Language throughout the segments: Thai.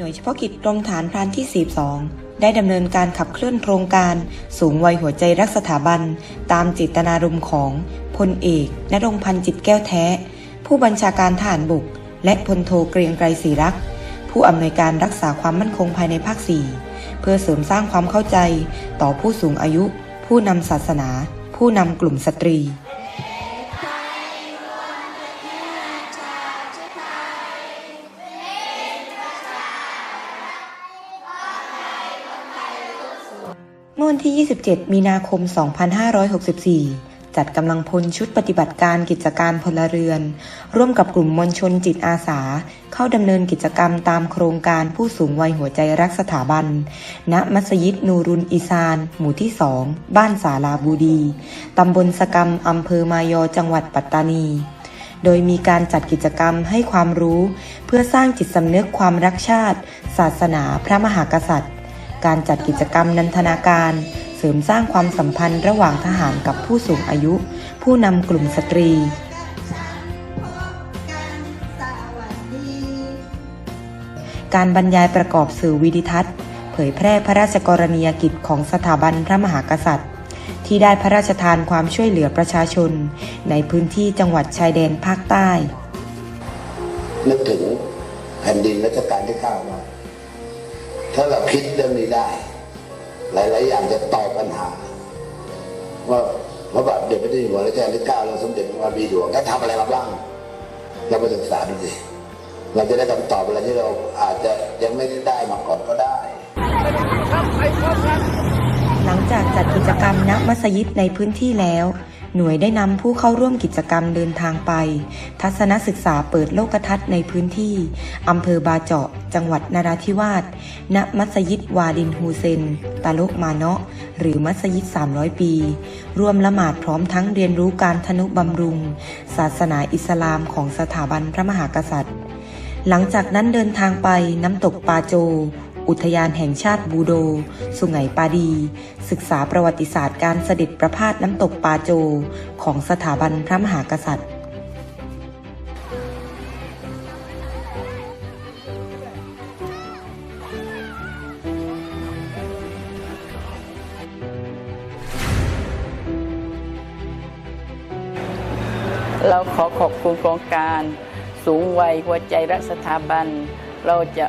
น่วยเฉพาะกิจกรมฐานพรานที่ 42 ได้ดำเนินการขับเคลื่อนโครงการ สูงวัยหัวใจรักสถาบัน ตามเจตนารมณ์ของพลเอกนรงพันธ์จิตแก้วแท้ ผู้บัญชาการทหารบุก และพลโทเกรียงไกรศรีรัก ผู้อำนวยการรักษาความมั่นคงภายในภาค 4 เพื่อเสริมสร้างความเข้าใจต่อผู้สูงอายุ ผู้นำศาสนา ผู้นำกลุ่มสตรี มื่อวันที่ 27 มีนาคม 2564 จัดกำลังพลชุดปฏิบัติการกิจการพลเรือน ร่วมกับกลุ่มมวลชนจิตอาสา เข้าดำเนินกิจกรรมตามโครงการผู้สูงวัยหัวใจรักสถาบัน ณ มัสยิดนูรุนอีซาน หมู่ที่ 2 บ้านสาลาบูดี ตำบลสกรรมอำเภอมายอจังหวัดปัตตานีโดยมีการจัดกิจกรรมให้ความรู้ เพื่อสร้างจิตสำนึกความรักชาติ ศาสนาพระมหากษัตริย์ การจัดกิจกรรมนันทนาการ เสริมสร้างความสัมพันธ์ระหว่างทหารกับผู้สูงอายุ ผู้นำกลุ่มสตรีการบรรยายประกอบสื่อวิดิทัศน์ เผยแพร่พระราชกรณียกิจของสถาบันพระมหากษัตริย์ ที่ได้พระราชทานความช่วยเหลือประชาชน ในพื้นที่จังหวัดชายแดนภาคใต้ นึกถึงแผ่นดินรัชกาลที่เก้ามา ถ้าเราคิดเรื่องนี้ได้ หลาย ๆ อย่างจะตอบปัญหา ว่าพระบาทเด็จพระเจ้าอยู่หัวรัชกาลที่เก้าเราสมเด็จพระบรมหลวงท่านทำอะไรมาบ้างเราไปศึกษาดูสิเราจะได้คำตอบอะไรที่เราอาจจะยังไม่ได้มาก่อนก็ได้ หลังจากจัดกิจกรรมณมัสยิดในพื้นที่แล้ว หน่วยได้นำผู้เข้าร่วมกิจกรรมเดินทางไป ทัศนศึกษาเปิดโลกทัศน์ในพื้นที่อำเภอบาเจาะ จังหวัดนราธิวาส ณ มัสยิดวาดินฮูเซน ตาลกมาเนาะ หรือมัสยิด 300 ปี ร่วมละหมาดพร้อมทั้งเรียนรู้การทนุบำรุง ศาสนาอิสลามของสถาบันพระมหากษัตริย์ หลังจากนั้นเดินทางไปน้ำตกปาโจ อุทยานแห่งชาติบูโด สุไหงปาดี ศึกษาประวัติศาสตร์การเสด็จประพาสน้ำตกปาโจ ของสถาบันพระมหากษัตริย์เราขอขอบคุณโครงการ สูงวัยหัวใจรักสถาบัน เราจะ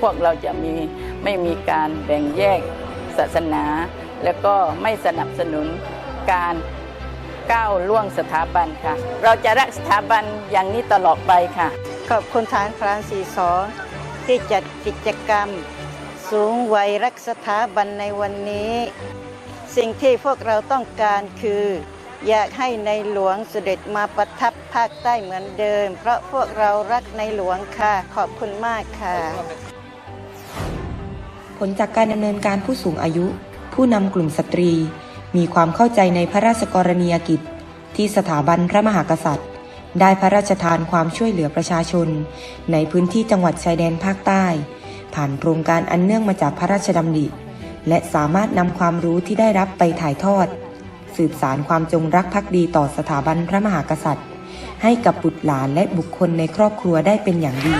พวกเราจะมีไม่มีการแบ่งแยกศาสนา แล้วก็ไม่สนับสนุนการก้าวล่วงสถาบันค่ะ เราจะรักสถาบันอย่างนี้ตลอดไปค่ะ ขอบคุณฐานพรานสีสอที่จัดกิจกรรม สูงวัยรักสถาบันในวันนี้ สิ่งที่พวกเราต้องการคือ อยากให้ในหลวงเสด็จมาประทับภาคใต้เหมือนเดิม เพราะพวกเรารักในหลวงค่ะ ขอบคุณมากค่ะ ผลจากการดำเนินการผู้สูงอายุ ผู้นำกลุ่มสตรี มีความเข้าใจในพระราชกรณียกิจ ที่สถาบันพระมหากษัตริย์ ได้พระราชทานความช่วยเหลือประชาชน ในพื้นที่จังหวัดชายแดนภาคใต้ ผ่านโครงการอันเนื่องมาจากพระราชดำริและสามารถนำความรู้ที่ได้รับไปถ่ายทอด สืบสารความจงรักภักดีต่อสถาบันพระมหากษัตริย์ ให้กับบุตรหลานและบุคคลในครอบครัวได้เป็นอย่างดี